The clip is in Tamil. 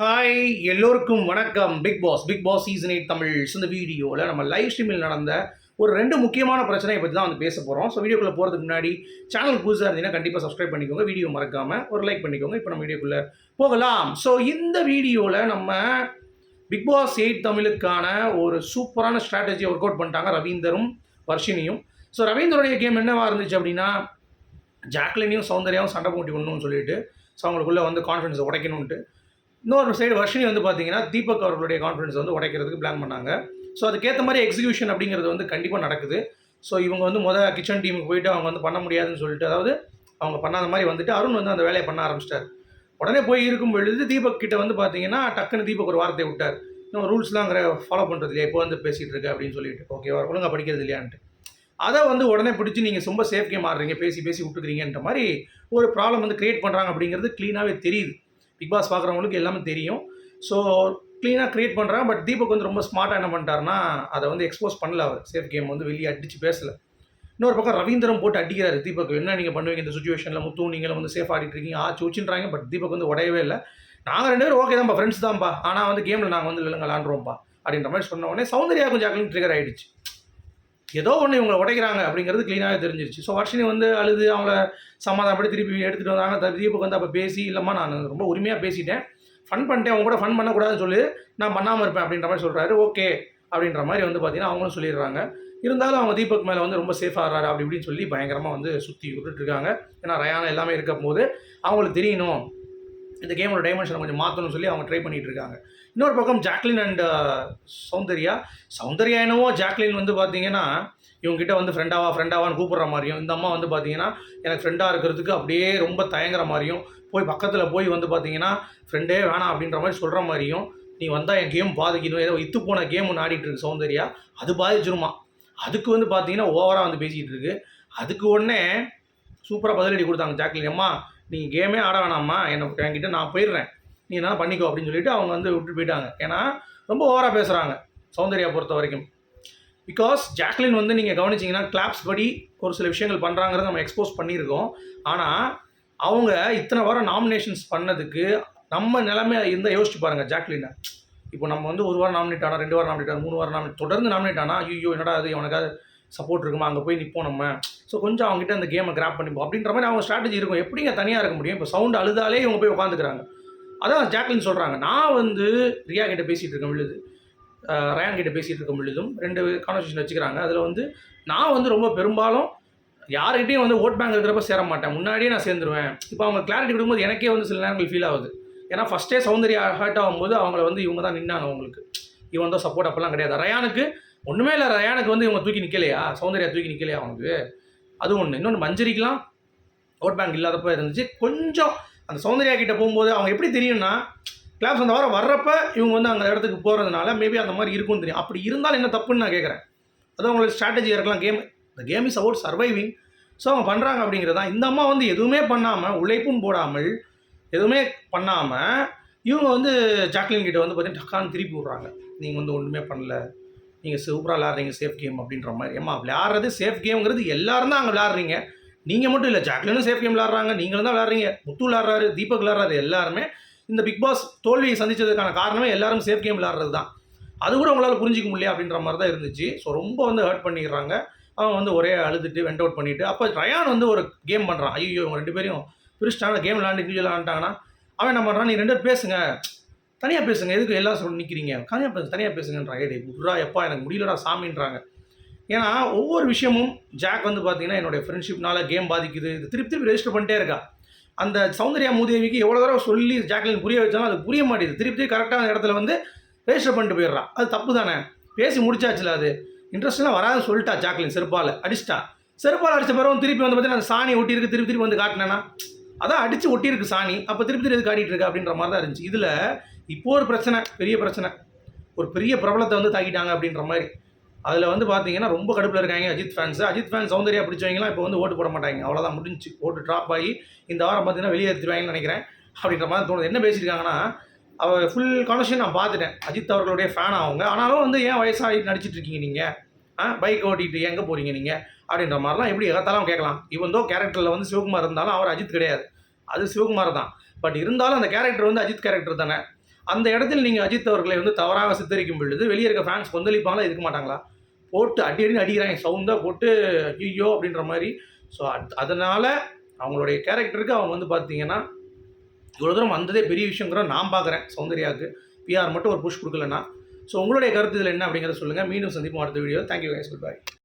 ஹாய் எல்லோருக்கும் வணக்கம். Bigg Boss Bigg Boss season eight Tamil இந்த வீடியோவில் நம்ம லைவ் ஸ்ட்ரீமில் நடந்த ஒரு ரெண்டு முக்கியமான பிரச்சனையை பற்றி தான் வந்து பேச போகிறோம் ஸோ வீடியோக்குள்ளே போகிறதுக்கு முன்னாடி சேனல் புதுசாக இருந்தீங்கன்னா கண்டிப்பாக சப்ஸ்கிரைப் பண்ணிக்கோங்க. வீடியோ மறக்காமல் ஒரு லைக் பண்ணிக்கோங்க. இப்போ நம்ம வீடியோக்குள்ளே போகலாம். ஸோ இந்த வீடியோவில் நம்ம பிக் பாஸ் எயிட் தமிழுக்கான ஒரு சூப்பரான ஸ்ட்ராட்டஜி ஒர்க் அவுட் பண்ணிட்டாங்க ரவீந்தரும் வர்ஷினியும். ஸோ ரவீந்தருடைய கேம் என்னவாக இருந்துச்சு அப்படின்னா ஜாக்லினையும் சௌந்தர்யாவும் சண்டை போட்டி விடணும்னு சொல்லிட்டு ஸோ அவங்களுக்குள்ளே வந்து கான்ஃபிடன்ஸை உடைக்கணுன்ட்டு இன்னொரு சைடு வர்ஷினி வந்து பார்த்தீங்கன்னா தீபக் அவர்களுடைய கான்ஃபிடன்ஸ் வந்து உடைக்கிறதுக்கு பிளான் பண்ணாங்க. ஸோ அதுக்கேற்ற மாதிரி எக்ஸிக்யூஷன் அப்படிங்கிறது வந்து கண்டிப்பாக நடக்குது. ஸோ இவங்க வந்து மொதல் கிச்சன் டீமுக்கு போயிட்டு அவங்க வந்து பண்ண முடியாதுன்னு சொல்லிட்டு அதாவது அவங்க பண்ணாத மாதிரி வந்துட்டு அருண் வந்து அந்த வேலையை பண்ண ஆரம்பிச்சிட்டார். உடனே போய் இருக்கும் பொழுது தீபக் கிட்ட வந்து பார்த்தீங்கன்னா டக்குன்னு தீபக் ஒரு வார்த்தை விட்டார். இன்னும் ரூல்ஸ்லாம் ஃபாலோ பண்ணுறது இல்லையா? இப்போ வந்து பேசிகிட்டு இருக்கு அப்படின்னு சொல்லிட்டு. ஓகேவா ஒழுங்காக படிக்கிறது இல்லையான்ட்டு. அதை வந்து உடனே பிடிச்சி நீங்கள் ரொம்ப சேஃப்டியாக மாறுறீங்க. பேசி பேசி விட்டுக்கிறீங்கன்ற மாதிரி ஒரு ப்ராப்ளம் வந்து க்ரியேட் பண்ணுறாங்க அப்படிங்கிறது க்ளீனாகவே தெரியுது. பிக் பாஸ் பார்க்குறவங்களுக்கு எல்லாமே தெரியும். ஸோ க்ளீனாக க்ரியேட் பண்ணுறான் பட் தீபக் வந்து ரொம்ப ஸ்மார்ட்டாக என்ன பண்ணிட்டாருன்னா அதை வந்து எக்ஸ்போஸ் பண்ணல அவர். சேஃப் கேம் வந்து வெளியே அடித்து பேசலை. இன்னொரு பக்கம் ரவீந்திரம் போட்டு அடிக்கிறாரு தீபக். என்ன நீங்கள் பண்ணுவீங்க இந்த சுச்சுவேஷனில் முத்து நீங்களும் வந்து சேஃப் ஆடிட்டு இருக்கீங்க. ஆச்சு சூச்சின்றாங்க. பட் தீபக் வந்து உடையவே இல்லை. நாங்கள் ரெண்டு பேரும் ஓகே தான்ப்பா ஃப்ரெண்ட்ஸ் தான்ப்பா ஆனால் வந்து கேமில் நாங்கள் வந்து இல்லைங்க விளாண்டுருவோம்ப்பா அப்படின்ற மாதிரி சொன்ன உடனே சௌந்தர்யா கொஞ்சம் ஜாக்லின் ட்ரிகர் ஆகிடுச்சு ஏதோ ஒன்று இவங்களை உடைக்கிறாங்க அப்படிங்கிறது க்ளீனாகவே தெரிஞ்சிருச்சு. ஸோ வர்ஷினி வந்து அழுது அவங்கள சமாதானப்படி திருப்பி எடுத்துகிட்டு வந்தாங்க. த- தீபக் வந்து அப்போ பேசி இல்லைம்மா நான் ரொம்ப உரிமையாக பேசிட்டேன். ஃபன் பண்ணிட்டேன். அவங்க கூட ஃபன் பண்ணக்கூடாதுன்னு சொல்லி. நான் பண்ணாமல் இருப்பேன். அப்படின்ற மாதிரி சொல்கிறாரு ஓகே அப்படின்ற மாதிரி வந்து பார்த்தீங்கன்னா அவங்களும் சொல்லிடுறாங்க. இருந்தாலும் அவங்க தீபக் மேலே வந்து ரொம்ப சேஃபாக ஆடுறாரு அப்படி இப்படின்னு சொல்லி பயங்கரமாக வந்து சுற்றி விட்டுட்டு இருக்காங்க. ஏன்னா ரயானா எல்லாமே இருக்கும் போது அவங்களுக்கு தெரியணும். இந்த கேமோட டைமென்ஷனை கொஞ்சம் மாற்றணும்னு சொல்லி அவங்க ட்ரை பண்ணிட்டு இருக்காங்க. இன்னொரு பக்கம் Jacqueline and uh, Soundarya. Soundarya என்னவோ ஜாக்லின் வந்து பார்த்தீங்கன்னா இவங்ககிட்ட வந்து ஃப்ரெண்டாவா ஃப்ரெண்டாவான்னு கூப்பிட்ற மாதிரியும் இந்த அம்மா வந்து பார்த்தீங்கன்னா எனக்கு ஃப்ரெண்டாக இருக்கிறதுக்கு அப்படியே ரொம்ப தயங்குற மாதிரியும் போய் பக்கத்தில் போய் வந்து பார்த்தீங்கன்னா ஃப்ரெண்டே வேணாம் அப்படின்ற மாதிரி சொல்கிற மாதிரியும் நீ வந்தால் என் கேம் பாதிக்கணும். ஏதோ இத்து போன கேம் ஒன்று ஆடிட்டு இருக்கு சௌந்தர்யா. அது பாதிச்சிருமா. அதுக்கு வந்து பார்த்தீங்கன்னா ஓவராக வந்து பேசிகிட்டு இருக்கு. அதுக்கு உடனே சூப்பராக பதிலடி கொடுத்தாங்க ஜாக்லின் அம்மா நீங்கள் கேமே ஆட வேணாம்மா. என்னை என்கிட்ட நான் போயிடுறேன். நீ என்ன பண்ணிக்கோ அப்படின்னு சொல்லிட்டு அவங்க வந்து விட்டு போயிட்டாங்க. ஏன்னா ரொம்ப ஓவராக பேசுகிறாங்க சௌந்தர்யா பொறுத்த வரைக்கும். பிகாஸ் ஜாக்லின் வந்து நீங்கள் கவனிச்சிங்கன்னா கிளாப்ஸ் படி ஒரு சில விஷயங்கள் பண்ணுறாங்கிறத நம்ம எக்ஸ்போஸ் பண்ணியிருக்கோம். ஆனால் அவங்க இத்தனை வாரம் நாமினேஷன்ஸ் பண்ணதுக்கு நம்ம நிலைமை இருந்தால் யோசிச்சு பாருங்கள் ஜாக்லினை. இப்போ நம்ம வந்து ஒரு வாரம் நாமினேட் ஆனால் ரெண்டு வாரம் நாமினேட் ஆனால் மூணு வாரம் நாமினேட் தொடர்ந்து நாமினேட் ஆனால் ஐயோ என்னடா அது அவனுக்காவது சப்போர்ட் இருக்குமா? அங்கே போய் நிற்போம் நம்ம. ஸோ கொஞ்சம் அவங்ககிட்ட அந்த கேமை கிராப் பண்ணிப்போம் அப்படின்ற மாதிரி அவங்க ஸ்ட்ராட்டஜி இருக்கும். எப்படிங்க தனியாக இருக்க முடியும்? இப்போ சவுண்ட் அழுதாலே இவங்க போய் உட்காந்துக்கிறாங்க அதான் ஜாக்லின் சொல்கிறாங்க நான் வந்து ரியா கிட்ட பேசிகிட்டு இருக்கேன் விழுது. ரயான் கிட்ட பேசிகிட்டு இருக்கும் பொழுதும் ரெண்டு கான்வர்சேஷன் வச்சுக்கிறாங்க. அதில் வந்து நான் வந்து ரொம்ப பெரும்பாலும் யார்கிட்டையும் வந்து ஓட் பேங்க் இருக்கிறப்ப சேர மாட்டேன். முன்னாடியே நான் சேர்ந்துருவேன். இப்போ அவங்க கிளாரிட்டி கொடுக்கும்போது எனக்கே வந்து சில நேரங்கள் ஃபீல் ஆகுது. ஏன்னா ஃபஸ்ட்டே சௌந்தர்யா ஹர்ட் ஆகும்போது அவங்கள வந்து இவங்க தான் நின்னாங்க அவங்களுக்கு. இவன் தான் சப்போர்ட் அப்போல்லாம் கிடையாது. ரயானுக்கு ஒன்றுமே இல்லை ரயானுக்கு வந்து இவங்க தூக்கி நிற்கலையா சௌந்தர்யா தூக்கி நிற்கலையா அவனுக்கு? அது ஒன்று இன்னொன்று மஞ்சரிக்கெலாம் ஓட் பேங்க் இல்லாதப்ப இருந்துச்சு. கொஞ்சம் அந்த சௌந்தர்யா கிட்ட போகும்போது அவங்க எப்படி தெரியும்னா கிளாப்ஸ் அந்த வாரம் வர்றப்ப இவங்க வந்து அந்த இடத்துக்கு போகிறதுனால மேபி அந்த மாதிரி இருக்கும்னு தெரியும். அப்படி இருந்தாலும் என்ன தப்புன்னு நான் கேட்குறேன் அது அவங்களோட ஸ்ட்ராட்டஜி இருக்கலாம். கேம் இந்த game is about surviving so அவங்க பண்ணுறாங்க அப்படிங்கிறதா இந்த அம்மா வந்து எதுவுமே பண்ணாமல் உழைப்பும் போடாமல் எதுவுமே பண்ணாமல் இவங்க வந்து ஜாக்லின் கிட்ட வந்து பார்த்தீங்கன்னா டக்கான்னு திருப்பி விட்றாங்க. நீங்கள் வந்து ஒன்றுமே பண்ணல. நீங்கள் சூப்பராக விளாட்றீங்க சேஃப் கேம் அப்படின்ற மாதிரி. ஏமா விளையாடுறது சேஃப் கேம்ங்கிறது எல்லாரும் தான் அங்கே விளாட்றீங்க நீங்கள் மட்டும் இல்லை ஜாக்லினும் சேஃப் கேம் விளாட்றாங்க நீங்களும் தான் விளாட்றீங்க முத்து விளாட்றாரு தீபக் விளாட்றாரு எல்லாருமே இந்த பிக் பாஸ் தோல்வியை சந்தித்ததுக்கான காரணமே எல்லாரும் சேஃப் கேம் விளாட்றது தான். அது கூட உங்களால் புரிஞ்சிக்க முடியல அப்படின்ற மாதிரி தான் இருந்துச்சு. ஸோ ரொம்ப வந்து ஹர்ட் பண்ணிடுறாங்க. அவன் வந்து ஒரே அழுதுட்டு வெண்ட் அவுட் பண்ணிட்டு அப்போ ரயான் வந்து ஒரு கேம் பண்ணுறான் ஐயோ இவங்க ரெண்டு பேரையும் பிரிச்சிட்டாங்க கேம் விளாண்டு இண்டிவிஜுவல் விளாண்டாங்கன்னா அவன் என்ன பண்ணுறான் நீ ரெண்டு பேர் பேசுங்க. தனியாக பேசுங்க. எதுக்கு எல்லாம் சொல்லி நிற்கிறீங்க தனியாக பேசு தனியாக பேசுங்கன்றாங்க ஏடே குட்ரா எப்பா எனக்கு முடியலடா சாமின்றாங்க. ஏன்னா ஒவ்வொரு விஷயமும் ஜாக் வந்து பார்த்தீங்கன்னா என்னுடைய ஃப்ரெண்ட்ஷிப்னால கேம் பாதிக்குது. இது திருப்பி திருப்பி ரெஜிஸ்டர் பண்ணிட்டே இருக்கா. அந்த சௌந்தர்யா மூதேவிக்கு எவ்வளோ தடவை சொல்லி ஜாக்லின் புரிய வச்சாலும் அது புரிய மாட்டேது திருப்பி திருப்பி கரெக்டான இடத்துல வந்து ரெஜிஸ்டர் பண்ணிட்டு போயிடுறா. அது தப்பு தானே? பேசி முடிச்சாச்சுல அது. இன்ட்ரெஸ்ட்லாம் வராதுன்னு சொல்லிட்டா ஜாக்லின் செருப்பால். அடிச்சிட்டா. செருப்பால் அடித்த பிறகு திருப்பி வந்து பார்த்தீங்கன்னா அந்த சாணி ஒட்டியிருக்கு திருப்பி திருப்பி வந்து காட்டினேன்னா அதான் அடித்து ஒட்டியிருக்கு சாணி. அப்போ திருப்பி திருப்பி காட்டிட்டு இருக்கு அப்படின்ற மாதிரி தான் இருந்துச்சு. இதில் இப்போ ஒரு பிரச்சனை பெரிய பிரச்சனை. ஒரு பெரிய பிரபலத்தை வந்து தாக்கிட்டாங்க அப்படின்ற மாதிரி. அதில் வந்து பார்த்தீங்கன்னா ரொம்ப கடுப்பில் இருக்காங்க அஜித் ஃபேன்ஸ் அஜித் ஃபேன் சௌந்தர்யா பிடிச்சவங்களாம் இப்போ வந்து ஓட்டு போட மாட்டாங்க. அவ்வளோதான் முடிஞ்சு. ஓட்டு ட்ராப் ஆகி இந்த வாரம் பார்த்தீங்கன்னா வெளியேற்றுவாங்கன்னு நினைக்கிறேன். அப்படின்ற மாதிரி தோணுது. என்ன பேசியிருக்காங்கன்னா அவர் ஃபுல் கான்வர்சேஷன் நான் பார்த்துட்டேன். அஜித் அவர்களுடைய ஃபேன் அவங்க. ஆனாலும் வந்து ஏன் வயசாகி நடிச்சிட்டு இருக்கீங்க நீங்கள் ஆ பைக் ஓட்டிகிட்டு எங்கே போகிறீங்க நீங்கள் அப்படின்ற மாதிரிலாம் எப்படி எகத்தாலும் கேட்கலாம். இவன் தோ கேரக்டரில் வந்து சிவகுமார் இருந்தாலும் அவர் அஜித் கிடையாது. அது சிவகுமார் தான். பட் இருந்தாலும் அந்த கேரக்டர் வந்து அஜித் கேரக்டர் தானே. அந்த இடத்தில் நீங்கள் அஜித் அவர்களை வந்து தவறாக சித்தரிக்கும் பொழுது வெளியே இருக்க ஃபேன்ஸ் கொந்தளிப்பாங்களா இருக்க மாட்டாங்களா? போட்டு அடி அடி அடிக்கிறாங்க சவுண்டாக போட்டு ஐயோ அப்படின்ற மாதிரி. ஸோ அதனால் அவங்களுடைய கேரக்டருக்கு அவங்க வந்து பார்த்தீங்கன்னா இவ்வளோ தூரம் வந்ததே பெரிய விஷயங்கிற நான் பார்க்குறேன் சௌந்தர்யாவுக்கு. பிஆர் மட்டும் ஒரு புஷ் கொடுக்கலன்னா. ஸோ உங்களுடைய கருத்து இதில் என்ன அப்படிங்கிறத சொல்லுங்கள் மீண்டும் சந்திப்போம் அடுத்த video thank you guys good bye